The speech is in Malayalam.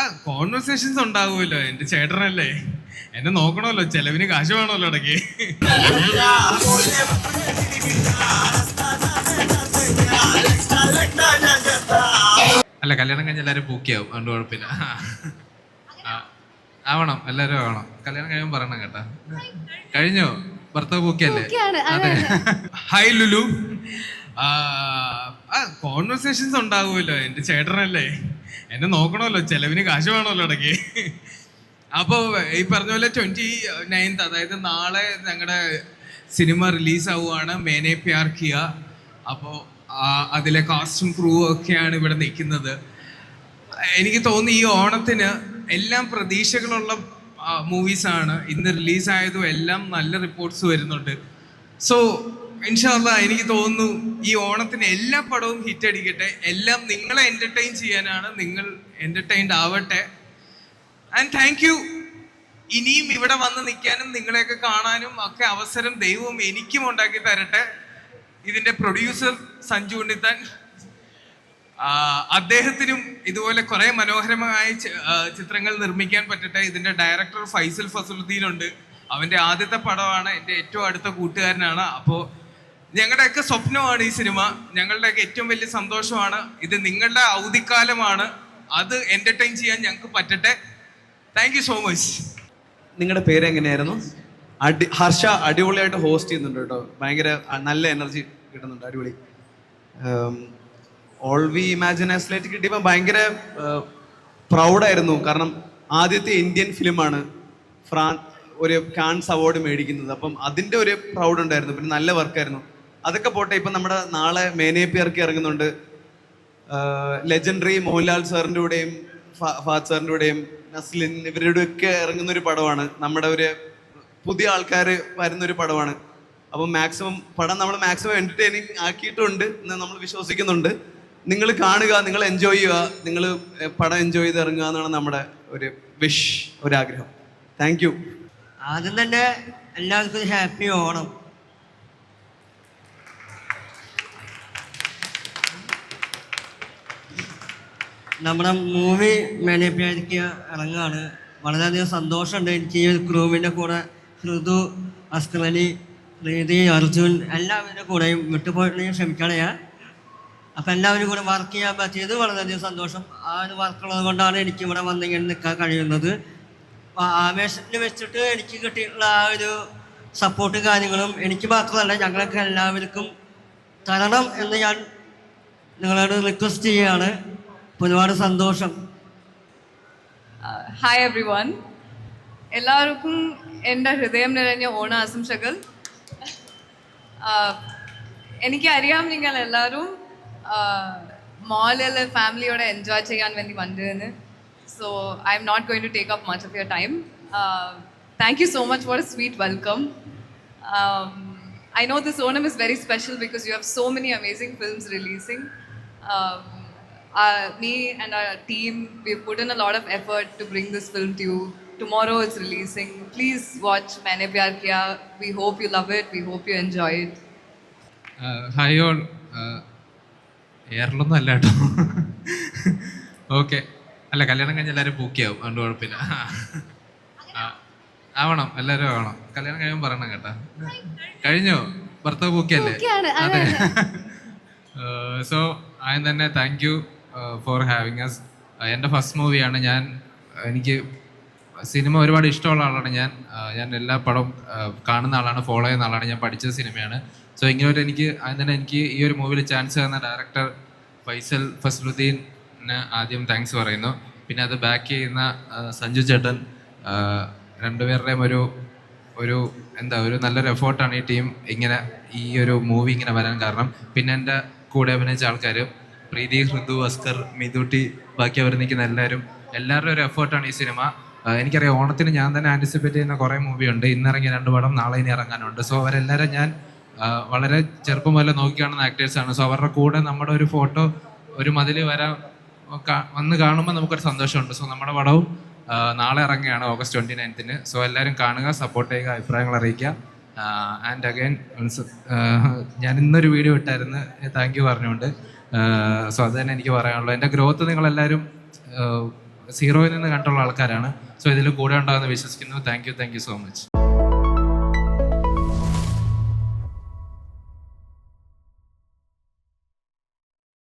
ആ കോൺവെർസേഷൻസ് ഉണ്ടാകുമല്ലോ എന്റെ ചേട്ടനല്ലേ. എന്നെ നോക്കണമല്ലോ. ചെലവിന് കാശ് വേണമല്ലോ ഇടയ്ക്ക്. അല്ല കല്യാണം കഴിഞ്ഞ എല്ലാരും പൂക്കിയാവും. അതുകൊണ്ട് കുഴപ്പമില്ല. ആവണം. എല്ലാരും ആവണം. കല്യാണം കഴിയുമ്പോൾ പറയണം കേട്ടാ. കഴിഞ്ഞോ? ഭർത്താവ് പൂക്കിയല്ലേ? അതെ, ഹായ് ലുലു. ആ കോൺവെർസേഷൻസ് ഉണ്ടാകുമല്ലോ എന്റെ ചേട്ടനല്ലേ. എന്നെ നോക്കണമല്ലോ ചെലവിന് കാശ് വേണമല്ലോ ഇടയ്ക്ക്. അപ്പോൾ ഈ പറഞ്ഞ പോലെ ട്വന്റി നയൻത്ത് അതായത് നാളെ ഞങ്ങളുടെ സിനിമ റിലീസ് ആവുകയാണ് മേനെ പ്യാർ കിയ. അപ്പോൾ അതിലെ കാസ്റ്റും ക്രൂ ഒക്കെയാണ് ഇവിടെ നിൽക്കുന്നത്. എനിക്ക് തോന്നുന്നു ഈ ഓണത്തിന് എല്ലാം പ്രതീക്ഷകളുള്ള മൂവീസാണ് ഇന്ന് റിലീസായതും എല്ലാം നല്ല റിപ്പോർട്ട്സ് വരുന്നുണ്ട്. സോ ഇൻഷാല്ല എനിക്ക് തോന്നുന്നു ഈ ഓണത്തിന് എല്ലാ പടവും ഹിറ്റ് അടിക്കട്ടെ. എല്ലാം നിങ്ങളെ എന്റർടൈൻ ചെയ്യാനാണ് നിങ്ങൾ എന്റർടൈൻഡ് ആവട്ടെ. ആൻഡ് താങ്ക് യു ഇനിയും ഇവിടെ വന്ന് നിൽക്കാനും നിങ്ങളെയൊക്കെ കാണാനും ഒക്കെ അവസരം ദൈവം എനിക്കും ഉണ്ടാക്കി തരട്ടെ. ഇതിന്റെ പ്രൊഡ്യൂസർ സഞ്ജു ഉണ്ണിത്താൻ അദ്ദേഹത്തിനും ഇതുപോലെ കുറേ മനോഹരമായ ചിത്രങ്ങൾ നിർമ്മിക്കാൻ പറ്റട്ടെ. ഇതിന്റെ ഡയറക്ടർ ഫൈസൽ ഫസലുദ്ദീൻ ഉണ്ട്. അവന്റെ ആദ്യത്തെ പടമാണ്. എന്റെ ഏറ്റവും അടുത്ത കൂട്ടുകാരനാണ്. അപ്പോൾ ഞങ്ങളുടെയൊക്കെ സ്വപ്നമാണ് ഈ സിനിമ. ഞങ്ങളുടെയൊക്കെ ഏറ്റവും വലിയ സന്തോഷമാണ്. ഇത് നിങ്ങളുടെ അവധിക്കാലമാണ് അത് എന്റർടൈൻ ചെയ്യാൻ ഞങ്ങൾക്ക് പറ്റട്ടെ. താങ്ക് യു സോ മച്ച് നിങ്ങളുടെ പേര് എങ്ങനെയായിരുന്നു? അടി ഹർഷ അടിപൊളിയായിട്ട് ഹോസ്റ്റ് ചെയ്യുന്നുണ്ട് കേട്ടോ. ഭയങ്കര നല്ല എനർജി കിട്ടുന്നുണ്ട്. അടിപൊളി. ഓൾ വി ഇമാജിൻ കിട്ടിയപ്പോൾ ഭയങ്കര പ്രൗഡായിരുന്നു കാരണം ആദ്യത്തെ ഇന്ത്യൻ ഫിലിമാണ് ഫ്രാൻ ഒരു കാൻസ് അവാർഡ് മേടിക്കുന്നത്. അപ്പം അതിന്റെ ഒരു പ്രൗഡ് ഉണ്ടായിരുന്നു. പിന്നെ നല്ല വർക്കായിരുന്നു അതൊക്കെ പോട്ടെ ഇപ്പം നമ്മുടെ നാളെ മേനേപ്പിയർക്ക് ഇറങ്ങുന്നുണ്ട്. ലെജൻഡറി മോഹൻലാൽ സാറിന്റെ കൂടെയും ഫാദ് സാറിന്റെ കൂടെയും നസ്ലിൻ ഇവരുടെ ഒക്കെ ഇറങ്ങുന്ന ഒരു പടമാണ്. നമ്മുടെ ഒരു പുതിയ ആൾക്കാർ വരുന്ന ഒരു പടമാണ്. അപ്പം മാക്സിമം പടം നമ്മൾ മാക്സിമം എന്റർടൈനിങ് ആക്കിയിട്ടുണ്ട് എന്ന് നമ്മൾ വിശ്വസിക്കുന്നുണ്ട്. നിങ്ങൾ കാണുക നിങ്ങൾ എൻജോയ് ചെയ്യുക നിങ്ങൾ പടം എൻജോയ് ചെയ്ത് ഇറങ്ങുക എന്നാണ് നമ്മുടെ ഒരു വിഷ് ഒരാഗ്രഹം. താങ്ക് യു ആദ്യം തന്നെ എല്ലാവർക്കും ഹാപ്പി ഓണം നമ്മുടെ മൂവി മേനേപ്പിയായിരിക്കുക ഇറങ്ങുകയാണ്. വളരെയധികം സന്തോഷമുണ്ട്. എനിക്ക് ഈ ക്രൂവിന്റെ കൂടെ ഋതു അസ്കലി പ്രീതി അർജുൻ എല്ലാവരുടെ കൂടെയും വിട്ടുപോയിട്ടുണ്ടെങ്കിൽ ക്ഷമിക്കണം ഞാൻ അപ്പം എല്ലാവരും കൂടെ വർക്ക് ചെയ്യാൻ പറ്റിയത് വളരെയധികം സന്തോഷം. ആ ഒരു വർക്കുള്ളത് കൊണ്ടാണ് എനിക്ക് ഇവിടെ വന്നിങ്ങനെ നിൽക്കാൻ കഴിയുന്നത്. ആവേശത്തിൽ വെച്ചിട്ട് എനിക്ക് കിട്ടിയിട്ടുള്ള ആ ഒരു സപ്പോർട്ട് കാര്യങ്ങളും എനിക്ക് മാത്രമല്ല ഞങ്ങളൊക്കെ എല്ലാവർക്കും തരണം എന്ന് ഞാൻ നിങ്ങളോട് റിക്വസ്റ്റ് ചെയ്യുകയാണ്. ഒരുപാട് സന്തോഷം. ഹായ് എവ്രി വൺ എല്ലാവർക്കും എന്റെ ഹൃദയം നിറഞ്ഞ ഓണ ആശംസകൾ. എനിക്കറിയാം നിങ്ങൾ എല്ലാവരും മോളിൽ ഫാമിലിയോടെ എൻജോയ് ചെയ്യാൻ വേണ്ടി വന്നതെന്ന് so I'm not going to take up much of your time thank you so much for a sweet welcome I know this Onam is very special because you have so many amazing films. Um, uh, me and our team, we've put in a lot of effort to bring this film to you. Tomorrow it's releasing. Please watch Maine Pyar Kiya. We hope you love it. We hope you enjoy it. Hi all എയറിലൊന്നും അല്ല കേട്ടോ ഓക്കെ അല്ല കല്യാണം കഴിഞ്ഞ എല്ലാവരും പൂക്കിയാവും അതുകൊണ്ട് കുഴപ്പമില്ല ആവണം എല്ലാവരും ആവണം കല്യാണം കഴിയുമ്പോൾ പറയണം കേട്ടോ കഴിഞ്ഞോ ഭർത്താവ് പൂക്കിയല്ലേ അതെ, സോ ആദ്യം തന്നെ thank you for having us എന്റെ ഫസ്റ്റ് മൂവിയാണ് ഞാൻ എനിക്ക് സിനിമ ഒരുപാട് ഇഷ്ടമുള്ള ആളാണ് ഞാൻ. ഞാൻ എല്ലാ പടവും കാണുന്ന ആളാണ് ഫോളോ ചെയ്യുന്ന ആളാണ്. ഞാൻ പഠിച്ച സിനിമയാണ് സോ ഇങ്ങനെ ഒരു എനിക്ക് ആദ്യം തന്നെ എനിക്ക് ഈ ഒരു മൂവിയിൽ ചാൻസ് തന്ന ഡയറക്ടർ ഫൈസൽ ഫസ്ലുദ്ദീന് ആദ്യം താങ്ക്സ് പറയുന്നു. പിന്നെ അത് ബാക്ക് ചെയ്യുന്ന സഞ്ജു ചേട്ടൻ രണ്ടുപേരുടെയും ഒരു ഒരു എന്താ ഒരു നല്ലൊരു എഫേർട്ടാണ് ഈ ടീം ഇങ്ങനെ ഈ ഒരു മൂവി ഇങ്ങനെ വരാൻ കാരണം. പിന്നെ എന്റെ കൂടെ അഭിനയിച്ച ആൾക്കാർ പ്രീതി ഹൃദു അസ്കർ മിതുട്ടി ബാക്കി അവർ നിൽക്കുന്ന എല്ലാവരും എല്ലാവരുടെയും ഒരു എഫേർട്ടാണ് ഈ സിനിമ. എനിക്കറിയാം ഓണത്തിന് ഞാൻ തന്നെ ആന്റിസിപ്പേറ്റ് ചെയ്യുന്ന കുറേ മൂവിയുണ്ട് ഇന്നിറങ്ങിയ രണ്ട് പടം നാളെ ഇനി ഇറങ്ങാനുണ്ട്. സോ അവരെല്ലാവരും ഞാൻ വളരെ ചെറുപ്പം മുതലേ നോക്കിക്കാണുന്ന ആക്ടേഴ്സാണ് സോ അവരുടെ കൂടെ നമ്മുടെ ഒരു ഫോട്ടോ ഒരു മതിൽ വരാൻ വന്ന് കാണുമ്പോൾ നമുക്കൊരു സന്തോഷമുണ്ട്. സോ നമ്മുടെ പടവും നാളെ ഇറങ്ങുകയാണ് ഓഗസ്റ്റ് ട്വന്റി നയൻത്തിന് സോ എല്ലാവരും കാണുക സപ്പോർട്ട് ചെയ്യുക അഭിപ്രായങ്ങൾ അറിയിക്കുക. ആൻഡ് അഗൈൻ ഞാൻ ഇന്നൊരു വീഡിയോ ഇട്ടായിരുന്നു. താങ്ക് യു പറഞ്ഞുകൊണ്ട്. സോ അത് തന്നെ എനിക്ക് പറയാനുള്ളൂ. എന്റെ ഗ്രോത്ത് നിങ്ങളെല്ലാവരും സീറോയിൽ നിന്ന് കണ്ടുള്ള ആൾക്കാരാണ്. സോ ഇതിൽ കൂടെ ഉണ്ടാകുമെന്ന് വിശ്വസിക്കുന്നു. Thank you thank you so much